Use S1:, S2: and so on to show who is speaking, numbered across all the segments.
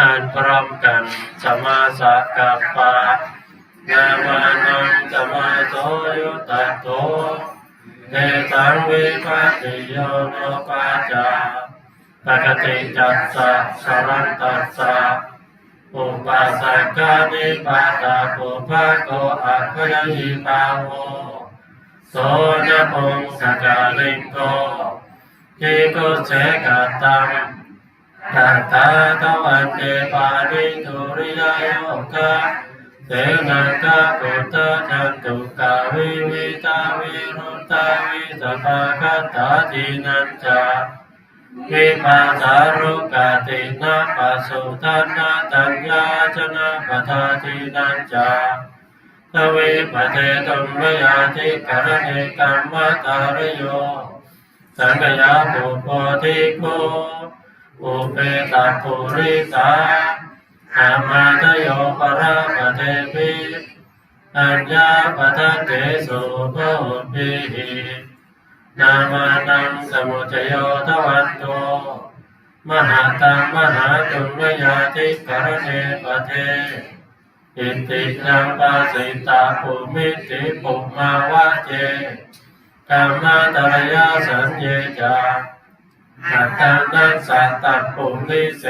S1: อ่านพร้อมกันสมมาสักกัปปะนามานังสมาโตโยุตโตเนตังวิปัสสิโยโนปัจจาปกติจัตสะสรันตัสสะอุปัสสกานิปาตาปุภะโกอัคคยิปาโวโสนพงสกาลิงโกทิกุเสกตัง ตัตตาตวันเตปาริตุริยโยกะเสนาคาปุตตะจันตุกาวิวิตาวิรุตาวิสภาคัตตาจินันจาวิปัสสารุกตินะปัสสุทันนาตัญญาจนะปทาจินันจาทวิปเทตุมยาธิกรเนกัมมตารโยสังกยาปุปโพธิโก อุเปตปุริสาอามาตโยปราปเทปิอัญญาปทันเตสุภุปิหินามานังสมุจโยทวันโตมหาตังมหาตุมยาติกรเนปเทอิติยังปาสิตาภูมิติปุมาวะเจกรรมตรยาสัญเยจา หัตถานัสสัตตปุริเส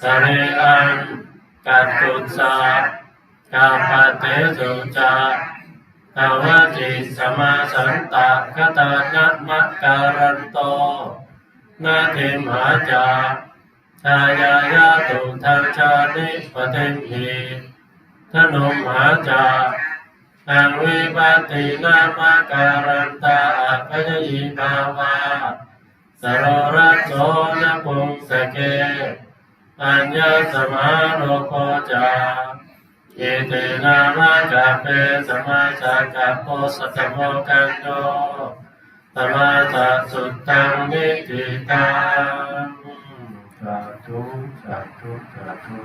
S1: สเรอังกัตตุสากาปเตสุจาตาวจิสมาสันตะคตานัมะการันโตนาทิมหาจาชายายาตุทางชาติปเทมิธนุมหาจาอังวิปัตินามะการันตาอัพยยิภาวา สโรรัสโสนปุงสเกอัญญสมาโลโคจาเยเตนามาจาเปสมาจากัปโปสัตโมกันโตสมาสัสุตตังนิติตังสาธุสาธุสาธุ